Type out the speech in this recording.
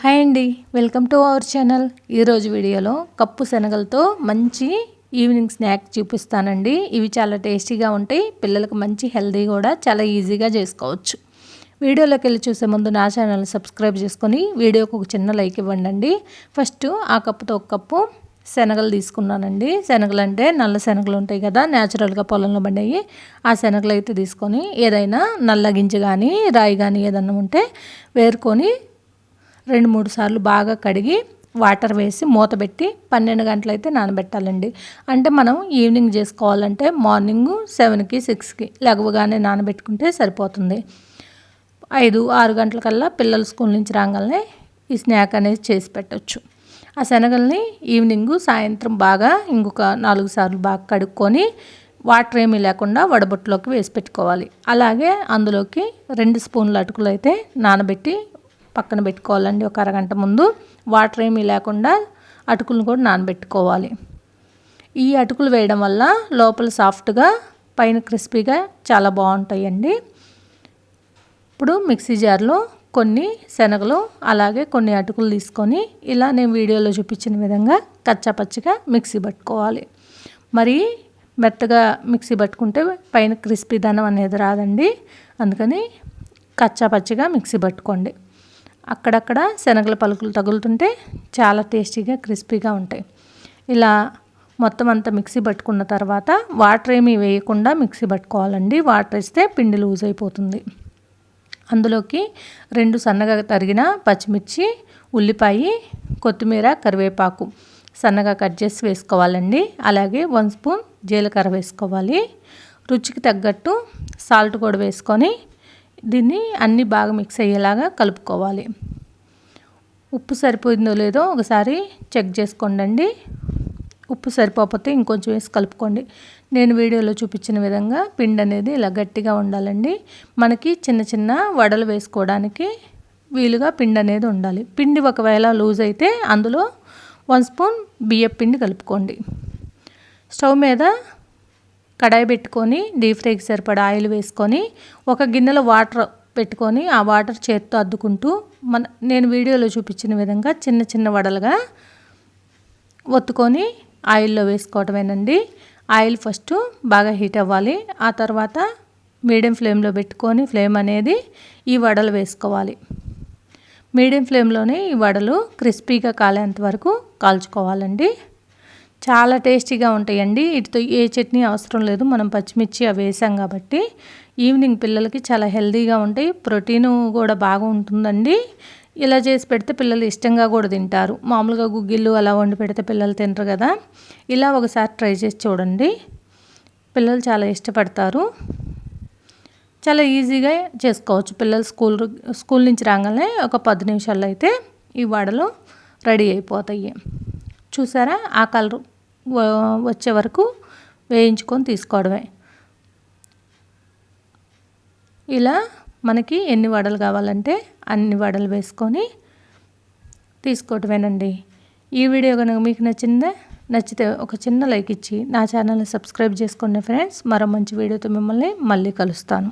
Hi అండి. Welcome to our channel. ఈరోజు వీడియోలో కప్పు శనగలతో మంచి ఈవినింగ్ స్నాక్ చూపిస్తానండి. ఇవి చాలా టేస్టీగా ఉంటాయి. పిల్లలకు మంచి హెల్దీ కూడా చాలా ఈజీగా చేసుకోవచ్చు. వీడియోలోకి వెళ్ళి చూసే ముందు నా ఛానల్ సబ్స్క్రైబ్ చేసుకొని వీడియోకి ఒక చిన్న లైక్ ఇవ్వండి ఫస్ట్ ఆ కప్పుతో ఒక కప్పు శనగలు తీసుకున్నానండి. శనగలు అంటే నల్ల శనగలు ఉంటాయి కదా న్యాచురల్గా పొలంలో పడినాయి ఆ శనగలు అయితే తీసుకొని ఏదైనా నల్ల గింజ కానీ రాయి కానీ ఏదన్నా ఉంటే వేరుకొని రెండు మూడు సార్లు బాగా కడిగి వాటర్ వేసి మూత పెట్టి పన్నెండు గంటలైతే నానబెట్టాలండి. అంటే మనం ఈవినింగ్ చేసుకోవాలంటే మార్నింగ్ సెవెన్కి సిక్స్కి లెగవగానే నానబెట్టుకుంటే సరిపోతుంది. ఐదు ఆరు గంటలకల్లా పిల్లలు స్కూల్ నుంచి రాగానే ఈ స్నాక్ అనేది చేసి పెట్టచ్చు. ఆ శనగల్ని ఈవినింగ్ సాయంత్రం బాగా ఇంకొక నాలుగు సార్లు బాగా కడుక్కొని వాటర్ ఏమీ లేకుండా వడబొట్టులోకి వేసి పెట్టుకోవాలి. అలాగే అందులోకి రెండు స్పూన్ల అటుకులు అయితే నానబెట్టి పక్కన పెట్టుకోవాలండి. ఒక అరగంట ముందు వాటర్ ఏమీ లేకుండా అటుకులను కూడా నానబెట్టుకోవాలి. ఈ అటుకులు వేయడం వల్ల లోపల సాఫ్ట్గా పైన క్రిస్పీగా చాలా బాగుంటాయండి. ఇప్పుడు మిక్సీ జార్లో కొన్ని శనగలు అలాగే కొన్ని అటుకులు తీసుకొని ఇలా నేను వీడియోలో చూపించిన విధంగా కచ్చాపచ్చిగా మిక్సీ పట్టుకోవాలి. మరి మెత్తగా మిక్సీ పట్టుకుంటే పైన క్రిస్పీ ధనం అనేది రాదండి. అందుకని కచ్చాపచ్చిగా మిక్సీ పట్టుకోండి. అక్కడక్కడ శనగల పలుకులు తగులుతుంటే చాలా టేస్టీగా క్రిస్పీగా ఉంటాయి. ఇలా మొత్తం అంతా మిక్సీ పట్టుకున్న తర్వాత వాటర్ ఏమీ వేయకుండా మిక్సీ పట్టుకోవాలండి. వాటర్ వేస్తే పిండి లూజ్ అయిపోతుంది. అందులోకి రెండు సన్నగా తరిగిన పచ్చిమిర్చి ఉల్లిపాయ కొత్తిమీర కరివేపాకు సన్నగా కట్ చేసి వేసుకోవాలండి. అలాగే వన్ స్పూన్ జీలకర్ర వేసుకోవాలి. రుచికి తగ్గట్టు సాల్ట్ కూడా వేసుకొని దీన్ని అన్నీ బాగా మిక్స్ అయ్యేలాగా కలుపుకోవాలి. ఉప్పు సరిపోయిందో లేదో ఒకసారి చెక్ చేసుకోండి ఉప్పు సరిపోతే ఇంకొంచెం వేసి కలుపుకోండి. నేను వీడియోలో చూపించిన విధంగా పిండి అనేది ఇలా గట్టిగా ఉండాలండి. మనకి చిన్న చిన్న వడలు వేసుకోవడానికి వీలుగా పిండి అనేది ఉండాలి. పిండి ఒకవేళ లూజ్ అయితే అందులో వన్ స్పూన్ బియ్యం పిండి కలుపుకోండి. స్టవ్ మీద కడాయి పెట్టుకొని డీప్ ఫ్రైకి సరిపడా ఆయిల్ వేసుకొని ఒక గిన్నెలో వాటర్ పెట్టుకొని ఆ వాటర్ చేత్తో అద్దుకుంటూ మన నేను వీడియోలో చూపించిన విధంగా చిన్న చిన్న వడలుగా ఒత్తుకొని ఆయిల్లో వేసుకోవటమేనండి. ఆయిల్ ఫస్ట్ బాగా హీట్ అవ్వాలి. ఆ తర్వాత మీడియం ఫ్లేమ్లో పెట్టుకొని ఫ్లేమ్ అనేది ఈ వడలు వేసుకోవాలి. మీడియం ఫ్లేమ్లోనే ఈ వడలు క్రిస్పీగా కాలేంత వరకు కాల్చుకోవాలండి. చాలా టేస్టీగా ఉంటాయండి. వీటితో ఏ చట్నీ అవసరం లేదు. మనం పచ్చిమిర్చి అవి వేసాం కాబట్టి ఈవినింగ్ పిల్లలకి చాలా హెల్తీగా ఉంటాయి. ప్రోటీన్ కూడా బాగా ఉంటుందండి. ఇలా చేసి పెడితే పిల్లలు ఇష్టంగా కూడా తింటారు. మామూలుగా గుగ్గిళ్ళు అలా వండి పెడితే పిల్లలు తింటారు కదా. ఇలా ఒకసారి ట్రై చేసి చూడండి. పిల్లలు చాలా ఇష్టపడతారు. చాలా ఈజీగా చేసుకోవచ్చు. పిల్లలు స్కూల్ స్కూల్ నుంచి రాగానే ఒక పది నిమిషాల్లో అయితే ఈ వడలు రెడీ అయిపోతాయి. చూసారా? ఆ కలర్ వచ్చే వరకు వేయించుకొని తీసుకోవడమే. ఇలా మనకి ఎన్ని వడలు కావాలంటే అన్ని వడలు వేసుకొని తీసుకోవటమేనండి ఈ వీడియో కనుక మీకు నచ్చిందే? నచ్చితే ఒక చిన్న లైక్ ఇచ్చి నా ఛానల్ని సబ్స్క్రైబ్ చేసుకోండి ఫ్రెండ్స్ మరో మంచి వీడియోతో మిమ్మల్ని మళ్ళీ కలుస్తాను.